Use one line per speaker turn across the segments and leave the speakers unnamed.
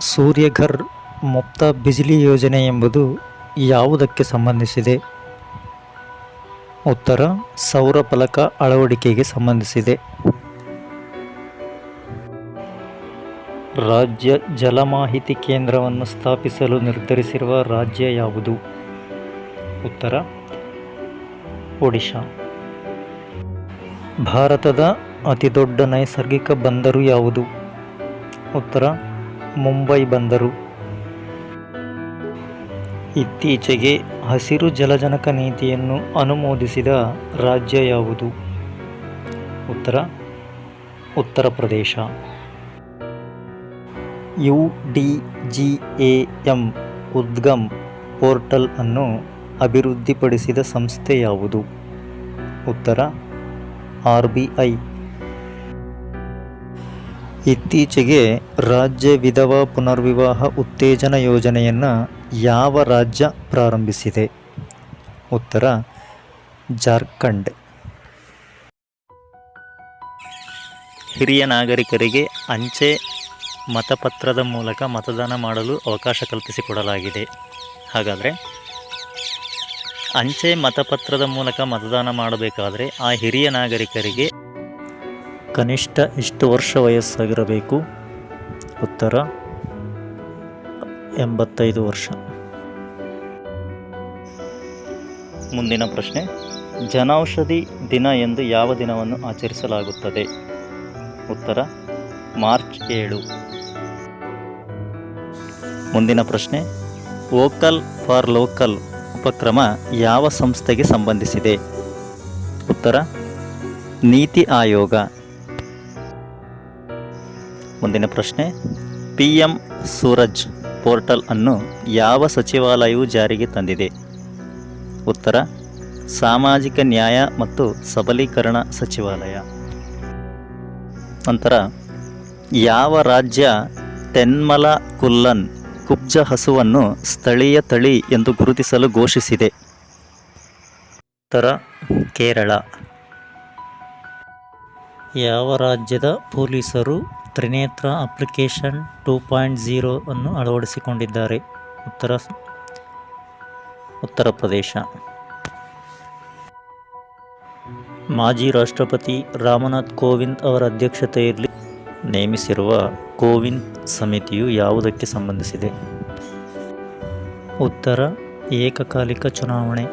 ಸೂರ್ಯಘರ್ ಮುಕ್ತ ಬಿಜಿಲಿ ಯೋಜನೆ ಎಂಬುದು ಯಾವುದಕ್ಕೆ ಸಂಬಂಧಿಸಿದೆ? ಉತ್ತರ, ಸೌರ ಫಲಕ ಅಳವಡಿಕೆಗೆ ಸಂಬಂಧಿಸಿದೆ. ರಾಜ್ಯ ಜಲ ಮಾಹಿತಿ ಕೇಂದ್ರವನ್ನು ಸ್ಥಾಪಿಸಲು ನಿರ್ಧರಿಸಿರುವ ರಾಜ್ಯ ಯಾವುದು? ಉತ್ತರ, ಒಡಿಶಾ. ಭಾರತದ ಅತಿದೊಡ್ಡ ನೈಸರ್ಗಿಕ ಬಂದರು ಯಾವುದು? ಉತ್ತರ ಮುಂಬೈ ಬಂದರು. ಇತ್ತೀಚೆಗೆ ಹಸಿರು ಜಲಜನಕ ನೀತಿಯನ್ನು ಅನುಮೋದಿಸಿದ ರಾಜ್ಯ ಯಾವುದು? Uttar Uttar Pradesh. U D G A M Udgam portal ಅನ್ನು ಅಭಿವೃದ್ಧಿಪಡಿಸಿದ ಸಂಸ್ಥೆ ಯಾವುದು? ಉತ್ತರ, ಆರ್ ಬಿ ಐ. ಇತ್ತೀಚೆಗೆ ರಾಜ್ಯ ವಿಧವಾ ಪುನರ್ವಿವಾಹ ಉತ್ತೇಜನ ಯೋಜನೆಯನ್ನು ಯಾವ ರಾಜ್ಯ ಪ್ರಾರಂಭಿಸಿದೆ? ಉತ್ತರ, ಜಾರ್ಖಂಡ್. ಹಿರಿಯ ನಾಗರಿಕರಿಗೆ ಅಂಚೆ ಮತಪತ್ರದ ಮೂಲಕ ಮತದಾನ ಮಾಡಲು ಅವಕಾಶ ಕಲ್ಪಿಸಿಕೊಡಲಾಗಿದೆ. ಹಾಗಾದರೆ ಅಂಚೆ ಮತಪತ್ರದ ಮೂಲಕ ಮತದಾನ ಮಾಡಬೇಕಾದರೆ ಆ ಹಿರಿಯ ನಾಗರಿಕರಿಗೆ ಕನಿಷ್ಠ ಎಷ್ಟು ವರ್ಷ ವಯಸ್ಸಾಗಿರಬೇಕು? ಉತ್ತರ, ಎಂಬತ್ತೈದು ವರ್ಷ. ಮುಂದಿನ ಪ್ರಶ್ನೆ. ಜನೌಷಧಿ ದಿನ ಎಂದು ಯಾವ ದಿನವನ್ನು ಆಚರಿಸಲಾಗುತ್ತದೆ? ಉತ್ತರ, ಮಾರ್ಚ್ ಏಳು. ಮುಂದಿನ ಪ್ರಶ್ನೆ. ವೋಕಲ್ ಫಾರ್ ಲೋಕಲ್ ಉಪಕ್ರಮ ಯಾವ ಸಂಸ್ಥೆಗೆ ಸಂಬಂಧಿಸಿದೆ? ಉತ್ತರ, ನೀತಿ ಆಯೋಗ. ಮುಂದಿನ ಪ್ರಶ್ನೆ. ಪಿ ಎಂ ಸೂರಜ್ ಪೋರ್ಟಲ್ ಅನ್ನು ಯಾವ ಸಚಿವಾಲಯವು ಜಾರಿಗೆ ತಂದಿದೆ? ಉತ್ತರ, ಸಾಮಾಜಿಕ ನ್ಯಾಯ ಮತ್ತು ಸಬಲೀಕರಣ ಸಚಿವಾಲಯ. ನಂತರ, ಯಾವ ರಾಜ್ಯ ತೆನ್ಮಲ ಕುಲ್ಲನ್ ಕುಬ್ಜ ಹಸುವನ್ನು ಸ್ಥಳೀಯ ತಳಿ ಎಂದು ಗುರುತಿಸಲು ಘೋಷಿಸಿದೆ? ಉತ್ತರ, ಕೇರಳ. ಯಾವ ರಾಜ್ಯದ ಪೊಲೀಸರು Trinetra application two point zero ಅನ್ನು ಅಳವಡಿಸಿಕೊಂಡಿದ್ದಾರೆ. ಉತ್ತರ ಉತ್ತರ ಪ್ರದೇಶ. ಮಾಜಿ ರಾಷ್ಟ್ರಪತಿ ರಾಮನಾಥ್ ಕೋವಿಂದ್ ಅವರ ಅಧ್ಯಕ್ಷತೆಯಲ್ಲಿ ನೇಮಿಸಿರುವ ಕೋವಿಂದ್ ಸಮಿತಿಯು ಯಾವುದಕ್ಕೆ ಸಂಬಂಧಿಸಿದೆ? ಉತ್ತರ, ಏಕಕಾಲಿಕ ಚುನಾವಣೆ.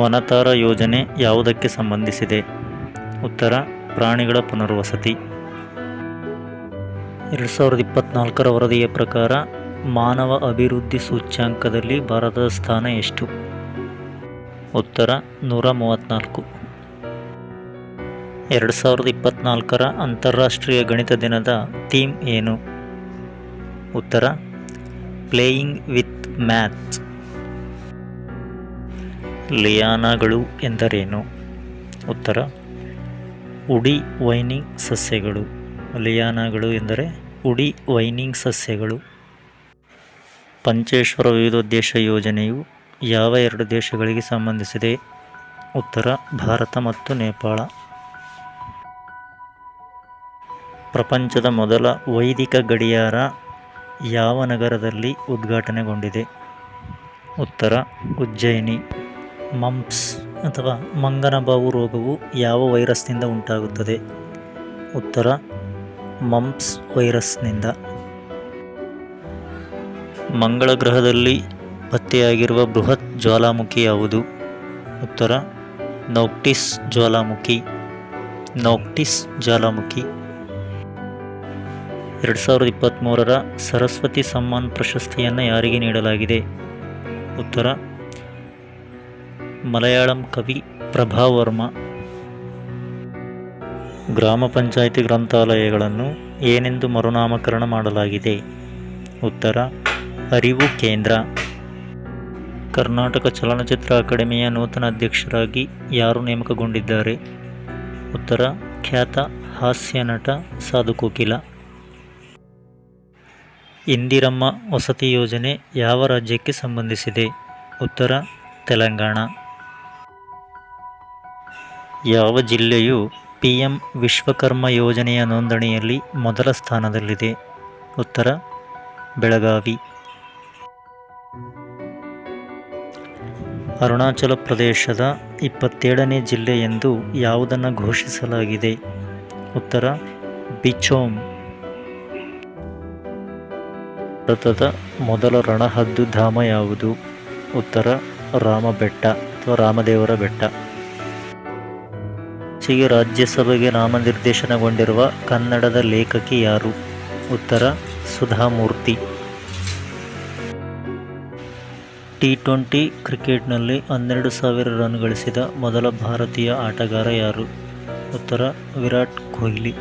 ವನತಾರ ಯೋಜನೆ ಯಾವುದಕ್ಕೆ ಸಂಬಂಧಿಸಿದೆ? ಉತ್ತರ ಪ್ರಾಣಿಗಳ ಪುನರ್ವಸತಿ. ಎರಡು ಸಾವಿರದ ಇಪ್ಪತ್ತ್ನಾಲ್ಕರ ವರದಿಯ ಪ್ರಕಾರ ಮಾನವ ಅಭಿವೃದ್ಧಿ ಸೂಚ್ಯಾಂಕದಲ್ಲಿ ಭಾರತದ ಸ್ಥಾನ ಎಷ್ಟು? ಉತ್ತರ, ನೂರ ಮೂವತ್ತ್ನಾಲ್ಕು ಎರಡು ಸಾವಿರದ ಇಪ್ಪತ್ತ್ನಾಲ್ಕರ ಅಂತಾರಾಷ್ಟ್ರೀಯ ಗಣಿತ ದಿನದ ಥೀಮ್ ಏನು? ಉತ್ತರ, ಪ್ಲೇಯಿಂಗ್ ವಿತ್ ಮ್ಯಾಥ್ ಲಿಯಾನಾಗಳು ಎಂದರೇನು? ಉತ್ತರ ಉಡಿ ವೈನಿಂಗ್ ಸಸ್ಯಗಳು, ಲಿಯಾನಾಗಳು ಎಂದರೆ ಉಡಿ ವೈನಿಂಗ್ ಸಸ್ಯಗಳು. ಪಂಚೇಶ್ವರ ವಿವಿಧೋದ್ದೇಶ ಯೋಜನೆಯು ಯಾವ ಎರಡು ದೇಶಗಳಿಗೆ ಸಂಬಂಧಿಸಿದೆ? ಉತ್ತರ, ಭಾರತ ಮತ್ತು ನೇಪಾಳ. ಪ್ರಪಂಚದ ಮೊದಲ ವೈದಿಕ ಗಡಿಯಾರ ಯಾವ ನಗರದಲ್ಲಿ ಉದ್ಘಾಟನೆಗೊಂಡಿದೆ? ಉತ್ತರ, ಉಜ್ಜಯಿನಿ. ಮಂಪ್ಸ್. ಅಥವಾ ಮಂಗನಬಾವು ರೋಗವು ಯಾವ ವೈರಸ್ನಿಂದ ಉಂಟಾಗುತ್ತದೆ? ಉತ್ತರ ಮಂಪ್ಸ್ ವೈರಸ್ನಿಂದ. ಮಂಗಳ ಗ್ರಹದಲ್ಲಿ ಪತ್ತೆಯಾಗಿರುವ ಬೃಹತ್ ಜ್ವಾಲಾಮುಖಿ ಯಾವುದು? ಉತ್ತರ, ನೌಕ್ಟಿಸ್ ಜ್ವಾಲಾಮುಖಿ. ನೌಕ್ಟಿಸ್ ಜ್ವಾಲಾಮುಖಿ. ಎರಡು ಸಾವಿರದ ಇಪ್ಪತ್ತ್ಮೂರರ ಸರಸ್ವತಿ ಸಮ್ಮಾನ್ ಪ್ರಶಸ್ತಿಯನ್ನು ಯಾರಿಗೆ ನೀಡಲಾಗಿದೆ? ಉತ್ತರ ಮಲಯಾಳಂ ಕವಿ ಪ್ರಭಾವರ್ಮ. ಗ್ರಾಮ ಪಂಚಾಯಿತಿ ಗ್ರಂಥಾಲಯಗಳನ್ನು ಏನೆಂದು ಮರುನಾಮಕರಣ ಮಾಡಲಾಗಿದೆ? ಉತ್ತರ, ಅರಿವು ಕೇಂದ್ರ. ಕರ್ನಾಟಕ ಚಲನಚಿತ್ರ ಅಕಾಡೆಮಿಯ ನೂತನ ಅಧ್ಯಕ್ಷರಾಗಿ ಯಾರು ನೇಮಕಗೊಂಡಿದ್ದಾರೆ? ಉತ್ತರ, ಖ್ಯಾತ ಹಾಸ್ಯ ನಟ ಸಾಧು ಕೋಕಿಲ. ಇಂದಿರಮ್ಮ ವಸತಿ ಯೋಜನೆ ಯಾವ ರಾಜ್ಯಕ್ಕೆ ಸಂಬಂಧಿಸಿದೆ? ಉತ್ತರ, ತೆಲಂಗಾಣ. ಯಾವ ಜಿಲ್ಲೆಯು ಪಿ ಎಂ ವಿಶ್ವಕರ್ಮ ಯೋಜನೆಯ ನೋಂದಣಿಯಲ್ಲಿ ಮೊದಲ ಸ್ಥಾನದಲ್ಲಿದೆ? ಉತ್ತರ, ಬೆಳಗಾವಿ. ಅರುಣಾಚಲ ಪ್ರದೇಶದ ಇಪ್ಪತ್ತೇಳನೇ ಜಿಲ್ಲೆ ಎಂದು ಯಾವುದನ್ನು ಘೋಷಿಸಲಾಗಿದೆ? ಉತ್ತರ, ಬಿಚೋಮ್. ಭಾರತದ ಮೊದಲ ರಣಹದ್ದು ಧಾಮ ಯಾವುದು? ಉತ್ತರ, ರಾಮಬೆಟ್ಟ ಅಥವಾ ರಾಮದೇವರ ಬೆಟ್ಟ. ಇತ್ತೀಚೆಗೆ ರಾಜ್ಯಸಭೆಗೆ ನಾಮನಿರ್ದೇಶನಗೊಂಡಿರುವ ಕನ್ನಡದ ಲೇಖಕಿ ಯಾರು? ಉತ್ತರ, ಸುಧಾಮೂರ್ತಿ. ಟಿ ಟ್ವೆಂಟಿ ಕ್ರಿಕೆಟ್ನಲ್ಲಿ ಹನ್ನೆರಡು ಸಾವಿರ ರನ್ ಗಳಿಸಿದ ಮೊದಲ ಭಾರತೀಯ ಆಟಗಾರ ಯಾರು? ಉತ್ತರ, ವಿರಾಟ್ ಕೊಹ್ಲಿ.